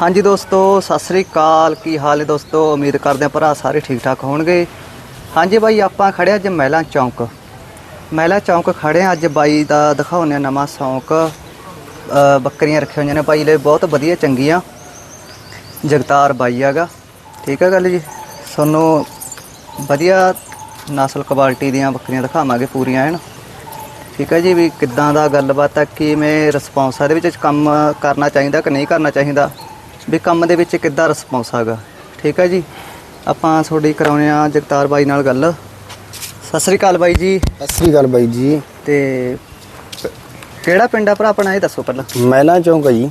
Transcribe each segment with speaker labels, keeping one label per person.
Speaker 1: ਹਾਂਜੀ ਦੋਸਤੋ, ਸਤਿ ਸ੍ਰੀ ਅਕਾਲ। ਕੀ ਹਾਲ ਹੈ ਦੋਸਤੋ? ਉਮੀਦ ਕਰਦੇ ਹਾਂ ਭਰਾ ਸਾਰੇ ਠੀਕ ਠਾਕ ਹੋਣਗੇ। ਹਾਂਜੀ ਬਾਈ, ਆਪਾਂ ਖੜੇ ਅੱਜ ਮਹਿਲਾ ਚੌਂਕ। ਮਹਿਲਾ ਚੌਂਕ ਖੜੇ ਹਾਂ ਅੱਜ ਬਾਈ ਦਾ ਦਿਖਾਉਂਦੇ ਹਾਂ ਨਵਾਂ ਸ਼ੌਂਕ। ਬੱਕਰੀਆਂ ਰੱਖੀਆਂ ਹੋਈਆਂ ਨੇ ਬਾਈ ਲਈ ਬਹੁਤ ਵਧੀਆ ਚੰਗੀਆਂ। ਜਗਤਾਰ ਬਾਈ ਹੈਗਾ। ਠੀਕ ਹੈ ਗੱਲ ਜੀ। ਤੁਹਾਨੂੰ ਵਧੀਆ ਨਸਲ ਕੁਆਲਿਟੀ ਦੀਆਂ ਬੱਕਰੀਆਂ ਦਿਖਾਵਾਂਗੇ ਪੂਰੀਆਂ ਐਨ। ਠੀਕ ਹੈ ਜੀ, ਵੀ ਕਿੱਦਾਂ ਦਾ ਗੱਲਬਾਤ ਹੈ, ਕਿਵੇਂ ਰਿਸਪੌਂਸ ਆ ਇਹਦੇ ਵਿੱਚ ਕੰਮ ਕਰਨਾ ਚਾਹੀਦਾ ਕਿ ਨਹੀਂ ਕਰਨਾ ਚਾਹੀਦਾ? ਵੀ ਕੰਮ ਦੇ ਵਿੱਚ ਕਿੱਦਾਂ ਰਿਸਪੌਂਸ ਹੈਗਾ ਠੀਕ ਹੈ ਜੀ? ਆਪਾਂ ਤੁਹਾਡੀ ਕਰਾਉਣੇ ਆ ਜਗਤਾਰ ਬਾਈ ਨਾਲ ਗੱਲ। ਸਤਿ ਸ੍ਰੀ ਅਕਾਲ ਬਾਈ ਜੀ।
Speaker 2: ਸਤਿ ਸ੍ਰੀ ਅਕਾਲ ਬਾਈ ਜੀ।
Speaker 1: ਤੇ ਕਿਹੜਾ ਪਿੰਡ ਆ ਭਰਾ ਆਪਣਾ ਇਹ ਦੱਸੋ ਪਹਿਲਾਂ।
Speaker 2: ਮਹਿਲਾ ਚੌਂਕ ਆ ਜੀ।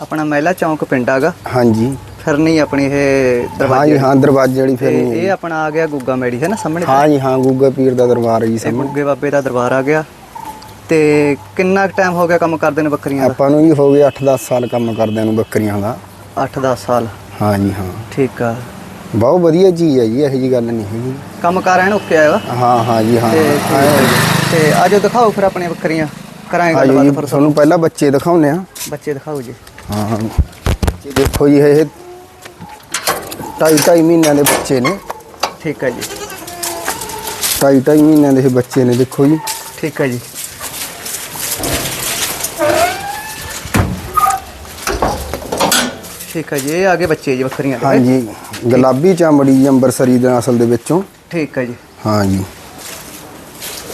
Speaker 1: ਆਪਣਾ ਮਹਿਲਾ ਚੌਂਕ ਪਿੰਡ ਹੈਗਾ
Speaker 2: ਹਾਂਜੀ।
Speaker 1: ਫਿਰਨੀ ਆਪਣੀ ਇਹ ਦਰਵਾਜ਼ੇ
Speaker 2: ਹਾਂ ਦਰਵਾਜ਼ੇ ਵਾਲੀ
Speaker 1: ਤੇ
Speaker 2: ਫਿਰ ਨਹੀਂ
Speaker 1: ਇਹ ਆਪਣਾ ਆ ਗਿਆ ਗੁੱਗਾ ਮੈੜੀ ਹੈ ਨਾ ਸਾਹਮਣੇ
Speaker 2: ਹਾਂ ਜੀ ਹਾਂ ਗੁੱਗਾ ਪੀਰ ਦਾ ਦਰਬਾਰ ਹੈ ਜੀ ਸਾਹਮਣੇ।
Speaker 1: ਗੁੱਗੇ ਬਾਬੇ ਦਾ ਦਰਬਾਰ ਆ ਗਿਆ। ਤੇ ਕਿੰਨਾ ਟਾਈਮ ਹੋ ਗਿਆ ਕੰਮ ਕਰਦੇ ਨੇ ਬੱਕਰੀਆਂ ਦਾ?
Speaker 2: ਆਪਾਂ ਨੂੰ ਜੀ ਹੋ ਗਏ 8-10 ਸਾਲ ਕੰਮ ਕਰਦਿਆਂ ਨੂੰ ਬੱਕਰੀਆਂ ਦਾ।
Speaker 1: 8-10 ਸਾਲ।
Speaker 2: ਹਾਂ ਜੀ ਹਾਂ।
Speaker 1: ਠੀਕ ਆ।
Speaker 2: ਬਹੁਤ ਵਧੀਆ ਚੀਜ਼ ਹੈ ਜੀ ਇਹੋ ਜੀ ਗੱਲ ਨਹੀਂ ਹੈਗੀ।
Speaker 1: ਕੰਮ ਕਾਰ ਐਨ ਓਕੇ ਆਇਆ
Speaker 2: ਹਾਂ ਹਾਂ ਜੀ ਹਾਂ।
Speaker 1: ਤੇ ਤੇ ਆਜੋ ਦਿਖਾਓ ਫਿਰ ਆਪਣੀਆਂ ਬੱਕਰੀਆਂ। ਕਰਾਂਗੇ
Speaker 2: ਆਜੋ ਜੀ
Speaker 1: ਗੱਲਬਾਤ ਫਿਰ
Speaker 2: ਤੁਹਾਨੂੰ ਪਹਿਲਾਂ ਬੱਚੇ ਦਿਖਾਉਂਦੇ ਆ।
Speaker 1: ਬੱਚੇ ਦਿਖਾਓ ਜੀ।
Speaker 2: ਹਾਂ ਬੱਚੇ ਦੇਖੋ ਜੀ ਇਹ ਢਾਈ ਢਾਈ ਮਹੀਨਿਆਂ ਦੇ ਬੱਚੇ ਨੇ।
Speaker 1: ਠੀਕ ਹੈ ਜੀ।
Speaker 2: ਢਾਈ ਢਾਈ ਮਹੀਨਿਆਂ ਦੇ ਇਹ ਬੱਚੇ ਨੇ ਦੇਖੋ ਜੀ।
Speaker 1: ਠੀਕ ਹੈ ਜੀ। ਠੀਕ ਹੈ ਜੀ ਇਹ ਆਗੇ ਬੱਚੇ ਜੀ ਬੱਕਰੀਆਂ ਦੇ
Speaker 2: ਹਾਂ? ਜੀ ਗੁਲਾਬੀ ਚਮੜੀ ਅੰਬਰਸਰੀ ਦੇ ਨਸਲ ਦੇ ਵਿੱਚੋਂ।
Speaker 1: ਠੀਕ ਹੈ ਜੀ।
Speaker 2: ਹਾਂ ਜੀ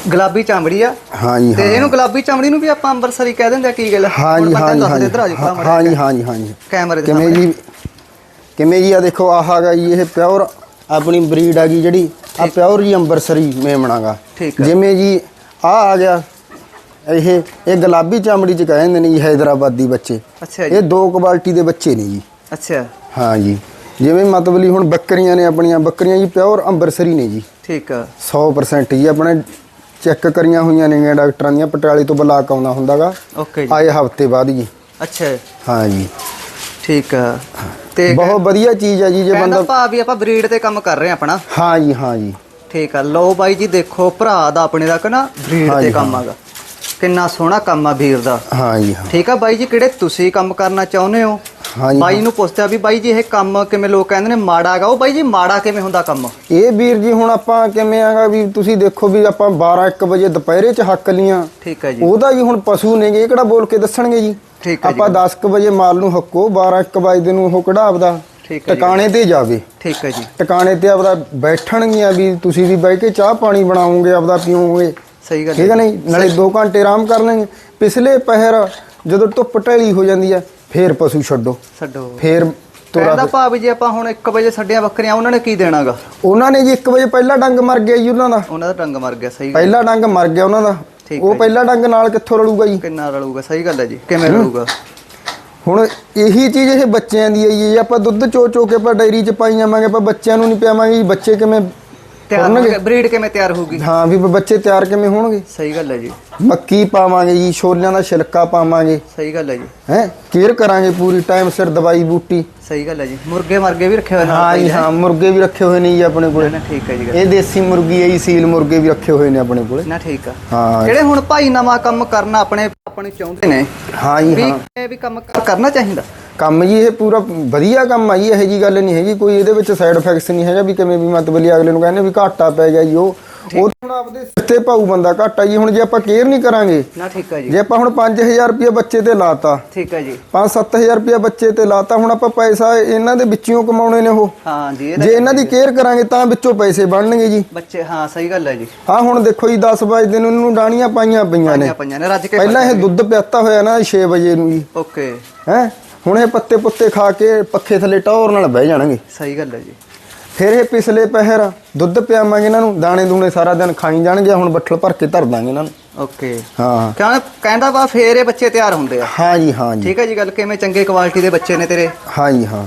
Speaker 1: ਗੁਲਾਬੀ ਚਾਮੜੀ ਆ?
Speaker 2: ਹਾਂ ਜੀ
Speaker 1: ਤੇ ਇਹਨੂੰ ਗੁਲਾਬੀ ਚਾਮੜੀ ਨੂੰ ਵੀ ਆਪਾਂ ਅੰਬਰਸਰੀ ਕਹਿ ਦਿੰਦੇ ਆ ਕੀ ਗੱਲ
Speaker 2: ਹਾਂ
Speaker 1: ਹੁਣ
Speaker 2: ਜੀ
Speaker 1: ਬੰਦਾ
Speaker 2: ਹਾਂ ਜੀ
Speaker 1: ਦੱਸ
Speaker 2: ਹਾਂ
Speaker 1: ਦੇ
Speaker 2: ਜੀ
Speaker 1: ਇੱਧਰ ਆ ਜਾਓ ਭਰਾ ਮਾੜਾ
Speaker 2: ਹਾਂ ਜੀ।
Speaker 1: ਜਿਹਾ।
Speaker 2: ਹਾਂ ਜੀ ਹਾਂ ਜੀ
Speaker 1: ਕੈਮਰੇ ਦੇ
Speaker 2: ਕਿਵੇਂ ਜੀ? ਕਿਵੇਂ ਜੀ? ਆ ਦੇਖੋ ਆਹ ਹੈਗਾ ਜੀ ਇਹ ਪਿਓਰ ਆਪਣੀ ਬਰੀਡ ਆ ਗਈ ਜਿਹੜੀ ਆ ਪਿਓਰ ਜੀ ਅੰਬਰਸਰੀ ਮੇਮਣਾਗਾ
Speaker 1: ਠੀਕ ਹੈ।
Speaker 2: ਜਿਵੇਂ ਜੀ ਆ ਆ ਗਿਆ। ਇਹ ਇਹ ਗੁਲਾਬੀ ਚਮੜੀ ਚ ਕਹਿੰਦੇ ਨੇ ਜੀ ਹੈਦਰਾਬਾਦੀ ਬੱਚੇ।
Speaker 1: ਅੱਛਾ ਜੀ।
Speaker 2: ਇਹ ਦੋ ਕੁਆਲਿਟੀ ਦੇ ਬੱਚੇ ਨੇ ਜੀ।
Speaker 1: ਅੱਛਾ।
Speaker 2: ਹਾਂ ਜੀ। ਜਿਵੇਂ ਮਤਲਬ ਲਈ ਹੁਣ ਬੱਕਰੀਆਂ ਨੇ ਆਪਣੀਆਂ ਬੱਕਰੀਆਂ ਜੀ ਪਿਓਰ ਅੰਬਰਸਰੀ ਨੇ ਜੀ।
Speaker 1: ਠੀਕ ਆ।
Speaker 2: 100% ਜੀ ਆਪਣੇ ਚੈੱਕ ਕਰੀਆਂ ਹੋਈਆਂ ਨੇ ਡਾਕਟਰਾਂ ਦੀਆਂ ਪਟਿਆਲੇ ਤੋਂ ਬਲਾਕ ਆਉਂਦਾ ਹੁੰਦਾਗਾ।
Speaker 1: ਓਕੇ ਜੀ।
Speaker 2: ਆਏ ਹਫ਼ਤੇ ਬਾਅਦ ਜੀ।
Speaker 1: ਅੱਛਾ।
Speaker 2: ਹਾਂ ਜੀ।
Speaker 1: ਠੀਕ ਆ। ਤੇ
Speaker 2: ਬਹੁਤ ਵਧੀਆ ਚੀਜ਼ ਹੈ ਜੀ ਜੇ ਬੰਦਾ
Speaker 1: ਭਾ ਵੀ ਆਪਾਂ ਬਰੀਡ ਤੇ ਕੰਮ ਕਰ ਰਹੇ ਆ ਆਪਣਾ।
Speaker 2: ਹਾਂ ਜੀ ਹਾਂ ਜੀ।
Speaker 1: ਠੀਕ ਆ। ਲਓ ਬਾਈ ਜੀ ਦੇਖੋ ਭਰਾ ਦਾ ਆਪਣੇ ਦਾ ਕਨਾ ਬਰੀਡ ਤੇ ਕੰਮ। ਆਗਾ ਕਿੰਨਾ ਸੋਹਣਾ ਕੰਮ ਆ ਵੀਰ ਦਾ।
Speaker 2: ਹਾਂ ਜੀ ਹਾਂ।
Speaker 1: ਠੀਕ ਆ ਬਾਈ ਜੀ ਕਿਹੜੇ ਤੁਸੀਂ ਕੰਮ ਕਰਨਾ ਚਾਹੁੰਦੇ ਹੋ?
Speaker 2: ਹਾਂ ਜੀ
Speaker 1: ਬਾਈ ਨੂੰ ਪੁੱਛਿਆ ਵੀ ਬਾਈ ਜੀ ਇਹ ਕੰਮ ਕਿਵੇਂ ਲੋਕ ਕਹਿੰਦੇ ਨੇ ਮਾੜਾ ਹੈਗਾ? ਉਹ ਬਾਈ ਜੀ ਮਾੜਾ ਕਿਵੇਂ ਹੁੰਦਾ ਕੰਮ?
Speaker 2: ਇਹ ਵੀਰ ਜੀ ਹੁਣ ਆਪਾਂ ਕਿਵੇਂ ਆਗਾ ਵੀ ਤੁਸੀਂ ਦੇਖੋ ਵੀ ਆਪਾਂ 12 1 ਵਜੇ ਦੁਪਹਿਰੇ ਚ ਹੱਕ ਲੀਆਂ।
Speaker 1: ਠੀਕ ਹੈ ਜੀ।
Speaker 2: ਉਹਦਾ ਜੀ ਹੁਣ ਪਸ਼ੂ ਨੇਗੇ ਇਹ ਕਿਹੜਾ ਬੋਲ ਕੇ ਦੱਸਣਗੇ ਜੀ?
Speaker 1: ਠੀਕ ਹੈ ਜੀ।
Speaker 2: ਆਪਾਂ 10 ਕੁ ਵਜੇ ਮਾਲ ਨੂੰ ਹੱਕੋ 12 1 ਵਜੇ ਨੂੰ ਉਹ ਕਢਾਵਦਾ
Speaker 1: ਠੀਕ ਹੈ
Speaker 2: ਟਿਕਾਣੇ ਤੇ ਜਾਵੇ।
Speaker 1: ਠੀਕ ਹੈ ਜੀ।
Speaker 2: ਟਿਕਾਣੇ ਤੇ ਆਪਦਾ ਬੈਠਣਗੀਆਂ ਵੀ ਤੁਸੀਂ ਵੀ ਬਹਿ ਕੇ ਚਾਹ ਪਾਣੀ ਬਣਾਓਗੇ ਆਪਦਾ ਪੀਓਗੇ।
Speaker 1: ਸਹੀ ਗੱਲ
Speaker 2: ਠੀਕ ਹੈ ਨਹੀਂ? ਨਾਲੇ 2 ਘੰਟੇ ਆਰਾਮ ਕਰ ਲੈਣਗੇ ਪਿਛਲੇ ਪਹਿਰ ਜਦੋਂ ਧੁੱਪ ਢਲੀ ਹੋ ਜਾਂਦੀ ਹੈ ਫੇਰ ਪਸ਼ੂ ਛੱਡੋ।
Speaker 1: ਛੱਡੋ।
Speaker 2: ਫੇਰ ਤੋਰਾ
Speaker 1: ਕਹਿੰਦਾ ਭਾ ਵੀ ਜੇ ਆਪਾਂ ਹੁਣ 1 ਵਜੇ ਛੱਡਿਆ ਬੱਕਰੀਆਂ ਉਹਨਾਂ ਨੇ ਕੀ ਦੇਣਾਗਾ?
Speaker 2: ਉਹਨਾਂ ਨੇ ਜੀ 1 ਵਜੇ ਪਹਿਲਾ ਡੰਗ ਮਰ ਗਿਆ ਜੀ ਉਹਨਾਂ ਦਾ।
Speaker 1: ਉਹਨਾਂ ਦਾ ਰੰਗ ਮਰ ਗਿਆ ਸਹੀ ਗੱਲ।
Speaker 2: ਪਹਿਲਾ ਡੰਗ ਮਰ ਗਿਆ ਉਹਨਾਂ ਦਾ। ਉਹ ਪਹਿਲਾ ਡੰਗ ਨਾਲ ਕਿੱਥੋਂ ਰਲੂਗਾ ਜੀ?
Speaker 1: ਕਿੰਨਾ ਰਲੂਗਾ? ਸਹੀ ਗੱਲ ਹੈ ਜੀ। ਕਿਵੇਂ ਰਲੂਗਾ?
Speaker 2: ਹੁਣ ਇਹੀ ਚੀਜ਼ ਇਹ ਬੱਚਿਆਂ ਦੀ ਹੈ ਜੀ। ਆਪਾਂ ਦੁੱਧ ਚੋ ਚੋ ਕੇ ਆਪਾਂ ਡਾਇਰੀ 'ਚ ਪਾਈ ਜਾਵਾਂਗੇ ਆਪਾਂ ਬੱਚਿਆਂ ਨੂੰ ਨਹੀਂ ਪਿਆਵਾਂਗੇ ਜੀ। ਬੱਚੇ ਕਿਵੇਂ
Speaker 1: ਤਿਆਰ ਬਰੀਡ ਕਿਵੇਂ ਤਿਆਰ ਹੋਊਗੀ?
Speaker 2: ਹਾਂ ਵੀ ਬੱਚੇ ਤਿਆਰ ਕਿਵੇਂ ਹੋਣਗੇ?
Speaker 1: ਸਹੀ ਗੱਲ ਹੈ ਜੀ।
Speaker 2: ਮੱਕੀ ਪਾਵਾਂਗੇ ਜੀ ਛੋਲਿਆਂ ਦਾ ਛਿਲਕਾ ਪਾਵਾਂਗੇ।
Speaker 1: ਸਹੀ ਗੱਲ ਹੈ ਜੀ।
Speaker 2: ਹੈ? ਕੇਅਰ ਕਰਾਂਗੇ ਪੂਰੀ ਟਾਈਮ ਸਿਰ ਦਵਾਈ ਬੂਟੀ।
Speaker 1: ਸਹੀ ਗੱਲ ਹੈ ਜੀ। ਮੁਰਗੇ ਮਰਗੇ ਵੀ ਰੱਖੇ ਹੋਏ ਨਾਲ
Speaker 2: ਹਾਂ ਜੀ ਹਾਂ ਮੁਰਗੇ ਵੀ ਰੱਖੇ ਹੋਏ ਨੇ ਜੀ ਆਪਣੇ ਕੋਲੇ।
Speaker 1: ਨਾ ਠੀਕ ਹੈ ਜੀ।
Speaker 2: ਇਹ ਦੇਸੀ ਮੁਰਗੀ ਹੈ ਜੀ ਸੀਲ ਮੁਰਗੇ ਵੀ ਰੱਖੇ ਹੋਏ ਨੇ ਆਪਣੇ ਕੋਲੇ।
Speaker 1: ਨਾ ਠੀਕ ਆ।
Speaker 2: ਹਾਂ
Speaker 1: ਜਿਹੜੇ ਹੁਣ ਭਾਈ ਨਵਾਂ ਕੰਮ ਕਰਨਾ ਆਪਣੇ ਆਪਣੇ ਚਾਹੁੰਦੇ ਨੇ
Speaker 2: ਹਾਂ ਜੀ ਹਾਂ।
Speaker 1: ਇਹ ਵੀ ਕੰਮ ਕਰਨਾ ਚਾਹੀਦਾ?
Speaker 2: ਕੰਮ ਜੀ ਇਹ ਪੂਰਾ ਵਧੀਆ ਕੰਮ ਆ ਜੀ ਇਹੋ ਜੀ ਗੱਲ ਨਹੀਂ ਹੈਗੀ। ਕੋਈ ਇਹਦੇ ਵਿੱਚ ਸਾਈਡ ਇਫੈਕਟਸ ਨਹੀਂ ਹੈਗਾ ਵੀ ਕਿਵੇਂ ਵੀ ਮਤਲਬ ਅਗਲੇ ਨੂੰ ਕਹਿੰਦੇ ਵੀ ਘਾਟਾ ਪੈ ਗਿਆ ਜੀ ਉਹ ਉਹ ਹੁਣ ਆਪਦੇ ਸਿਰ ਤੇ ਪਾਉ ਬੰਦਾ ਘਾਟਾ ਜੀ ਹੁਣ ਜੇ ਆਪਾਂ ਕੇਅਰ ਨਹੀਂ ਕਰਾਂਗੇ
Speaker 1: ਨਾ ਠੀਕ ਹੈ ਜੀ।
Speaker 2: ਜੇ ਆਪਾਂ ਹੁਣ 5000 ਰੁਪਏ ਬੱਚੇ ਤੇ ਲਾਤਾ
Speaker 1: ਠੀਕ ਹੈ ਜੀ।
Speaker 2: 5-7000 ਰੁਪਏ ਬੱਚੇ ਤੇ ਲਾਤਾ ਹੁਣ ਆਪਾਂ ਪੈਸਾ ਇਹਨਾਂ ਦੇ ਵਿੱਚੋਂ ਕਮਾਉਣੇ ਨੇ ਉਹ।
Speaker 1: ਹਾਂ ਜੀ ਇਹ
Speaker 2: ਜੇ ਇਹਨਾਂ ਦੀ ਕੇਅਰ ਕਰਾਂਗੇ ਤਾਂ ਵਿੱਚੋਂ ਪੈਸੇ ਬਣਨਗੇ ਜੀ।
Speaker 1: ਬੱਚੇ ਹਾਂ ਸਹੀ ਗੱਲ ਹੈ ਜੀ।
Speaker 2: ਹਾਂ ਹੁਣ ਦੇਖੋ ਜੀ 10 ਵਜੇ ਨੂੰ ਇਹਨੂੰ ਡਾਣੀਆਂ ਪਾਈਆਂ ਪਈਆਂ ਨੇ।
Speaker 1: ਪੰਜਾਂ ਪੰਜਾਂ ਨੇ ਰੱਜ ਕੇ
Speaker 2: ਪਹਿਲਾਂ ਇਹ ਦੁੱਧ ਪਿਆਤਾ ਹੋਇਆ ਨਾ 6 ਵਜੇ ਨੂੰ ਜੀ।
Speaker 1: ਓਕੇ।
Speaker 2: ਹੈ? ਹੁਣ ਇਹ ਪੱਤੇ ਪੁੱਤੇ ਖਾ ਕੇ ਪੱਖੇ ਥੱਲੇ ਟੌਰ ਨਾਲ ਬਹਿ ਜਾਣਗੇ।
Speaker 1: ਸਹੀ ਗੱਲ ਹੈ ਜੀ।
Speaker 2: ਫਿਰ ਇਹ ਪਿਛਲੇ ਪਹਿਰ ਦੁੱਧ ਪਿਆਵਾਂਗੇ ਇਹਨਾਂ ਨੂੰ ਦਾਣੇ ਦੂਣੇ ਸਾਰਾ ਦਿਨ ਖਾਈ ਜਾਣਗੇ ਹੁਣ ਬੱਠਲ ਭਰ ਕੇ ਧਰ ਦਾਂਗੇ ਇਹਨਾਂ ਨੂੰ।
Speaker 1: ਓਕੇ।
Speaker 2: ਹਾਂ।
Speaker 1: ਕਹਿੰਦਾ ਕਹਿੰਦਾ ਵਾ ਫੇਰ ਇਹ ਬੱਚੇ ਤਿਆਰ ਹੁੰਦੇ ਆ।
Speaker 2: ਹਾਂ ਜੀ ਹਾਂ ਜੀ।
Speaker 1: ਠੀਕ ਹੈ ਜੀ ਗੱਲ ਕਿਵੇਂ ਚੰਗੇ ਕੁਆਲਿਟੀ ਦੇ ਬੱਚੇ ਨੇ ਤੇਰੇ?
Speaker 2: ਹਾਂ ਜੀ ਹਾਂ।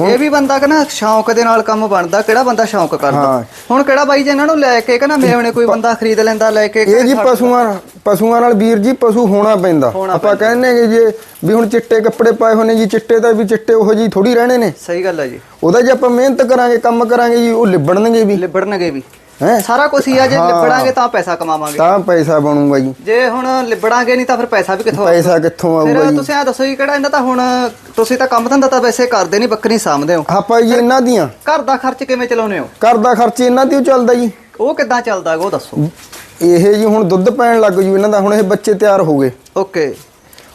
Speaker 1: ਇਹ ਵੀ ਬੰਦਾ ਕਹਿੰਦਾ ਸ਼ੌਂਕ ਦੇ ਨਾਲ ਕੰਮ ਬਣਦਾ ਕਿਹੜਾ ਬੰਦਾ ਸ਼ੌਂਕ ਕਰਦਾ। ਹੁਣ ਕਿਹੜਾ ਬਾਈ ਜੀ ਇਹਨਾਂ ਨੂੰ ਲੈ ਕੇ ਕਹਿੰਦਾ ਮੇਵਣੇ ਕੋਈ ਬੰਦਾ ਖਰੀਦ ਲੈਂਦਾ ਲੈ ਕੇ
Speaker 2: ਇਹ ਜੀ ਪਸ਼ੂਆਂ ਪਸ਼ੂਆਂ ਨਾਲ ਵੀਰ ਜੀ ਪਸ਼ੂ ਹੋਣਾ ਪੈਂਦਾ। ਆਪਾਂ ਕਹਿੰਦੇ ਕਿ ਜੇ ਵੀ ਹੁਣ ਚਿੱਟੇ ਕੱਪੜੇ ਪਾਏ ਹੋਣੇ ਜੀ ਚਿੱਟੇ ਤਾਂ ਵੀ ਚਿੱਟੇ ਉਹੋ ਜੀ ਥੋੜੀ ਰਹਿਣੇ ਨੇ।
Speaker 1: ਸਹੀ ਗੱਲ ਹੈ ਜੀ।
Speaker 2: ਉਹਦਾ ਜੇ ਆਪਾਂ ਮਿਹਨਤ ਕਰਾਂਗੇ ਕੰਮ ਕਰਾਂਗੇ ਜੀ ਉਹ ਲਿਬੜਨਗੇ ਵੀ।
Speaker 1: ਲਿਬੜਨਗੇ ਵੀ।
Speaker 2: ਹੈ?
Speaker 1: ਸਾਰਾ ਕੁਝ ਹੀ ਆ ਜੇ
Speaker 2: ਹਾਂ।
Speaker 1: ਲਿਬੜਾਂਗੇ ਤਾਂ ਪੈਸਾ ਕਮਾਵਾਂਗੇ।
Speaker 2: ਤਾਂ ਪੈਸਾ ਬਣੂਗਾ ਜੀ।
Speaker 1: ਜੇ ਹੁਣ ਲਿਬੜਾਂਗੇ ਨਹੀਂ ਤਾਂ ਫਿਰ ਪੈਸਾ ਵੀ ਕਿੱਥੋਂ ਆਊਗਾ?
Speaker 2: ਪੈਸਾ ਕਿੱਥੋਂ ਆਊਗਾ ਜੀ?
Speaker 1: ਤੁਸੀਂ ਆ ਦੱਸੋ ਜੀ ਕਿਹੜਾ ਇਹਨਾਂ ਤਾਂ ਹੁਣ ਤੁਸੀਂ ਤਾਂ ਕੰਮ ਧੰਦਾ ਤਾਂ ਵੈਸੇ ਕਰਦੇ ਨਹੀਂ ਬੱਕਰੀ ਸਾਂਭਦੇ ਹੋ।
Speaker 2: ਆਪਾਂ ਜੀ ਇਹਨਾਂ ਦੀਆਂ।
Speaker 1: ਘਰ ਦਾ ਖਰਚ ਕਿਵੇਂ ਚਲਾਉਂਦੇ ਹੋ?
Speaker 2: ਘਰ ਦਾ ਖਰਚ ਇਹਨਾਂ ਤੇ ਹੀ ਚੱਲਦਾ ਜੀ।
Speaker 1: ਉਹ ਕਿੱਦਾਂ ਚੱਲਦਾ ਉਹ ਦੱਸੋ।
Speaker 2: ਇਹ ਜੀ ਹੁਣ ਦੁੱਧ ਪੈਣ ਲੱਗ ਜੂ ਇਹਨਾਂ ਦਾ ਹੁਣ ਇਹ ਬੱਚੇ ਤਿਆਰ ਹੋ ਗਏ।
Speaker 1: ਓਕੇ।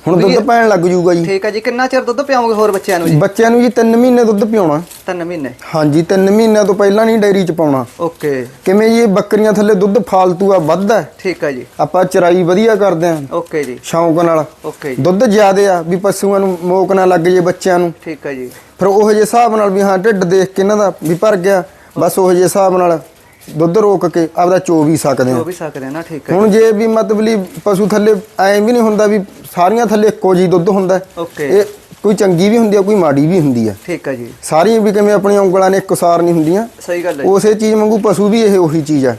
Speaker 2: ਹੁਣ ਦੁੱਧ ਪੈਣ ਲੱਗ ਜੂਗਾ ਜੀ।
Speaker 1: ਠੀਕ ਹੈ ਜੀ ਕਿੰਨਾ ਚਿਰ ਦੁੱਧ ਪਿਆਓਗੇ ਹੋਰ ਬੱਚਿਆਂ ਨੂੰ ਜੀ?
Speaker 2: ਬੱਚਿਆਂ ਨੂੰ ਜੀ 3 ਮਹੀਨੇ ਦੁੱਧ ਪਿਉਣਾ।
Speaker 1: ਤਿੰਨ ਮਹੀਨੇ।
Speaker 2: ਹਾਂਜੀ 3 ਮਹੀਨਿਆਂ ਤੋਂ ਪਹਿਲਾਂ ਨਹੀਂ ਡੈਰੀ ਚ ਪਾਉਣਾ।
Speaker 1: ਓਕੇ।
Speaker 2: ਕਿਵੇਂ ਜੀ ਇਹ ਬੱਕਰੀਆਂ ਥੱਲੇ ਦੁੱਧ ਫਾਲਤੂ ਆ ਵੱਧ ਹੈ
Speaker 1: ਠੀਕ ਹੈ ਜੀ।
Speaker 2: ਆਪਾਂ ਚਰਾਈ ਵਧੀਆ ਕਰਦੇ ਆਂ।
Speaker 1: ਓਕੇ ਜੀ।
Speaker 2: ਸ਼ੌਂਕ ਨਾਲ।
Speaker 1: ਓਕੇ ਜੀ।
Speaker 2: ਦੁੱਧ ਜ਼ਿਆਦੇ ਆ ਵੀ ਪਸ਼ੂਆਂ ਨੂੰ ਮੋਕ ਨਾ ਲੱਗ ਜੇ ਬੱਚਿਆਂ ਨੂੰ।
Speaker 1: ਠੀਕ ਹੈ ਜੀ।
Speaker 2: ਫਿਰ ਉਹ ਜੇ ਹਿਸਾਬ ਨਾਲ ਵੀ ਹਾਂ ਢਿੱਡ ਦੇਖ ਕੇ ਇਹਨਾਂ ਦਾ ਵੀ ਭਰ ਗਿਆ। ਬਸ ਉਹ ਜੇ ਹਿਸਾਬ ਨਾਲ। ਦੁੱਧ ਰੋਕ ਕੇ ਆਪਦਾ ਚੋ ਵੀ ਸਕਦੇ ਆ
Speaker 1: ਵੀ ਸਕਦੇ ਆ ਨਾ ਠੀਕ ਹੈ
Speaker 2: ਹੁਣ ਜੇ। ਵੀ ਮਤਲਬ ਲਈ ਪਸ਼ੂ ਥੱਲੇ ਐਂ ਵੀ ਨਹੀਂ ਹੁੰਦਾ ਵੀ ਸਾਰੀਆਂ ਥੱਲੇ ਇੱਕੋ ਜੀ ਦੁੱਧ ਹੁੰਦਾ ਇਹ ਕੋਈ ਚੰਗੀ ਵੀ ਹੁੰਦੀ ਆ ਕੋਈ ਮਾੜੀ ਵੀ ਹੁੰਦੀ ਆ।
Speaker 1: ਠੀਕ ਹੈ ਜੀ।
Speaker 2: ਸਾਰੀਆਂ ਵੀ ਕਿਵੇਂ ਆਪਣੀਆਂ ਉਂਗਲਾਂ ਨੇ ਇੱਕਸਾਰ ਨਹੀਂ ਹੁੰਦੀਆਂ।
Speaker 1: ਸਹੀ ਗੱਲ ਹੈ ਜੀ,
Speaker 2: ਉਸੇ ਚੀਜ਼ ਵਾਂਗੂ ਪਸ਼ੂ ਵੀ ਇਹ ਉਹੀ ਚੀਜ਼ ਆ।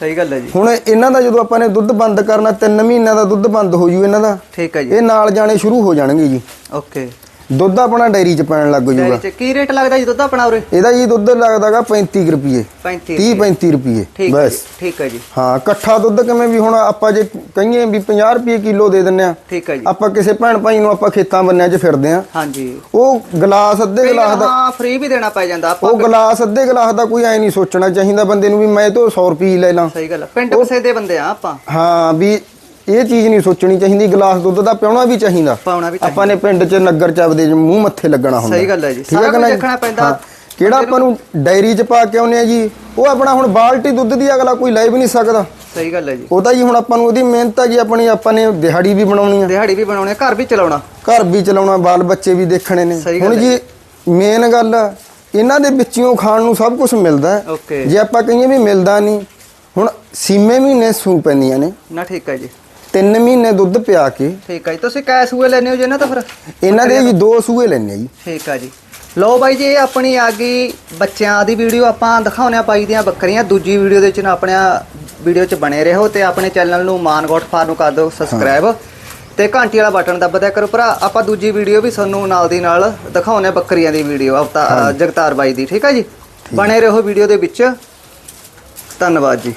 Speaker 1: ਸਹੀ ਗੱਲ ਹੈ ਜੀ।
Speaker 2: ਹੁਣ ਇਹਨਾਂ ਦਾ ਜਦੋਂ ਆਪਾਂ ਨੇ ਦੁੱਧ ਬੰਦ ਕਰਨਾ 3 ਮਹੀਨਿਆਂ ਦਾ ਦੁੱਧ ਬੰਦ ਹੋ ਜੂ ਇਹਨਾਂ ਦਾ।
Speaker 1: ਠੀਕ ਹੈ ਜੀ।
Speaker 2: ਇਹ ਨਾਲ ਜਾਣੇ ਸ਼ੁਰੂ ਹੋ ਜਾਣਗੇ ਜੀ।
Speaker 1: ਓਕੇ।
Speaker 2: ਦੁੱਧ ਆਪਣਾ ਡੈਰੀ 'ਚ ਪੈਣ ਲੱਗ
Speaker 1: ਡੈਰੀ
Speaker 2: ਜੂਗਾ
Speaker 1: ਚ ਕੀ ਰੇਟ ਲੱਗਦਾ ਜੀ ਦੁੱਧ ਆਪਣਾ ਉਰੇ?
Speaker 2: ਇਹਦਾ ਜੀ ਦੁੱਧ ਲੱਗਦਾਗਾ 35 ਕੁ ਰੁਪਏ
Speaker 1: 35
Speaker 2: 30 35 ਰੁਪਏ
Speaker 1: ਠੀਕ ਹੈ
Speaker 2: ਬਸ।
Speaker 1: ਠੀਕ ਹੈ ਜੀ।
Speaker 2: ਹਾਂ ਇਕੱਠਾ ਦੁੱਧ ਕਿਵੇਂ ਵੀ ਹੁਣ ਆਪਾਂ ਜੇ ਕਹੀਏ ਵੀ 50 ਰੁਪਏ ਕਿਲੋ ਦੇ ਦਿੰਨੇ ਆ
Speaker 1: ਠੀਕ ਹੈ ਜੀ।
Speaker 2: ਆਪਾਂ ਕਿਸੇ ਭੈਣ ਭਾਈ ਨੂੰ ਆਪਾਂ ਖੇਤਾਂ ਬੰਨਿਆਂ 'ਚ ਫਿਰਦੇ ਆ
Speaker 1: ਹਾਂਜੀ।
Speaker 2: ਉਹ ਗਲਾਸ ਅੱਧੇ ਗਲਾਸ ਦਾ
Speaker 1: ਹਾਂ ਫ੍ਰੀ ਵੀ ਦੇਣਾ ਪੈ ਜਾਂਦਾ ਆਪਾਂ
Speaker 2: ਉਹ ਗਲਾਸ ਅੱਧੇ ਗਲਾਸ ਦਾ ਕੋਈ ਐ ਨਹੀਂ ਸੋਚਣਾ ਚਾਹੀਦਾ ਬੰਦੇ ਨੂੰ ਵੀ ਮੈਂ ਇਹ ਤੋਂ 100 ਰੁਪਏ ਲੈ ਲਾਂ।
Speaker 1: ਸਹੀ ਗੱਲ ਪਿੰਡ ਕਸੇ ਦੇ ਬੰਦੇ ਆ ਆਪਾਂ।
Speaker 2: ਹਾਂ ਵੀ ਇਹ ਚੀਜ਼ ਨਹੀਂ ਸੋਚਣੀ ਚਾਹੀਦੀ ਗਲਾਸ ਦੁੱਧ ਦਾ ਪਿਉਣਾ ਵੀ ਚਾਹੀਦਾ।
Speaker 1: ਪਾਉਣਾ ਵੀ
Speaker 2: ਆਪਾਂ ਨੇ ਪਿੰਡ 'ਚ ਨਗਰ ਚ ਆਪਦੇ ਮੂੰਹ ਮੱਥੇ ਲੱਗਣਾ ਹੁੰਦਾ।
Speaker 1: ਸਹੀ ਗੱਲ ਹੈ ਜੀ। ਸਾਰਾ ਕੁਝ? ਦੇਖਣਾ ਪੈਂਦਾ।
Speaker 2: ਕਿਹੜਾ ਆਪਾਂ ਨੂੰ ਡਾਇਰੀ 'ਚ ਪਾ ਕੇ ਆਉਨੇ ਆ ਜੀ ਉਹ ਆਪਣਾ ਹੁਣ ਬਾਲਟੀ ਦੁੱਧ ਦੀ ਅਗਲਾ ਕੋਈ ਲੈ ਵੀ ਨਹੀਂ ਸਕਦਾ।
Speaker 1: ਸਹੀ ਗੱਲ ਹੈ ਜੀ।
Speaker 2: ਉਹਦਾ ਜੀ ਹੁਣ ਆਪਾਂ ਨੂੰ ਉਹਦੀ ਮਿਹਨਤ ਆ ਜੀ ਆਪਣੀ ਆਪਾਂ ਨੇ ਦਿਹਾੜੀ ਵੀ ਬਣਾਉਣੀ ਆ।
Speaker 1: ਦਿਹਾੜੀ ਵੀ ਬਣਾਉਣੇ ਘਰ ਵੀ ਚਲਾਉਣਾ।
Speaker 2: ਘਰ ਵੀ ਚਲਾਉਣਾ ਬਾਲ ਬੱਚੇ ਵੀ ਦੇਖਣੇ ਨੇ। ਹੁਣ। ਜੀ ਮੇਨ ਗੱਲ ਆ, ਇਹਨਾਂ ਦੇ ਵਿੱਚੋਂ ਖਾਣ ਨੂੰ ਸਭ ਕੁਝ ਮਿਲਦਾ। ਜੇ ਆਪਾਂ ਕਹੀਏ ਵੀ ਮਿਲਦਾ ਨਹੀਂ ਹੁਣ ਸੀਮੇ ਮਹੀਨੇ ਸੂ ਪੈਂਦੀਆਂ ਨੇ।
Speaker 1: ਨਾ ਠੀਕ ਹੈ ਜੀ।
Speaker 2: ਤਿੰਨ ਮਹੀਨੇ ਦੁੱਧ ਪਿਆ ਕੇ।
Speaker 1: ਠੀਕ ਹੈ ਜੀ ਤੁਸੀਂ ਕੈ ਸੂਏ ਲੈਣੇ ਹੋ ਜੀ ਇਹਨਾਂ ਤੋਂ ਫਿਰ?
Speaker 2: ਇਹਨਾਂ ਦੇ ਜੀ ਦੋ ਸੂਏ ਲੈਣੇ ਜੀ।
Speaker 1: ਠੀਕ ਆ ਜੀ। ਲੋ ਬਾਈ ਜੀ ਇਹ ਆਪਣੀ ਆ ਗਈ ਬੱਚਿਆਂ ਦੀ ਵੀਡੀਓ। ਆਪਾਂ ਦਿਖਾਉਣੇ ਆ ਬਾਈ ਦੀਆਂ ਬੱਕਰੀਆਂ। ਦੂਜੀ ਵੀਡੀਓ ਦੇ ਵਿੱਚ ਨਾ ਆਪਣਿਆ ਵੀਡੀਓ 'ਚ ਬਣੇ ਰਹੋ ਤੇ ਆਪਣੇ ਚੈਨਲ ਨੂੰ ਮਾਨਗੋਟ ਫਾਰਮ ਨੂੰ ਕਰ ਦਿਓ ਸਬਸਕ੍ਰਾਈਬ। ਤੇ ਘੰਟੀ ਵਾਲਾ ਬਟਨ ਦੱਬ ਦਿਆ ਕਰੋ ਭਰਾ। ਆਪਾਂ ਦੂਜੀ ਵੀਡੀਓ ਵੀ ਤੁਹਾਨੂੰ ਨਾਲ ਦੀ ਨਾਲ ਦਿਖਾਉਣੇ ਆ ਬੱਕਰੀਆਂ ਦੀ ਵੀਡੀਓ। ਜਗਤਾਰ ਬਾਈ ਦੀ। ਠੀਕ ਆ ਜੀ? ਬਣੇ ਰਹੋ ਵੀਡੀਓ ਦੇ ਵਿੱਚ। ਧੰਨਵਾਦ ਜੀ।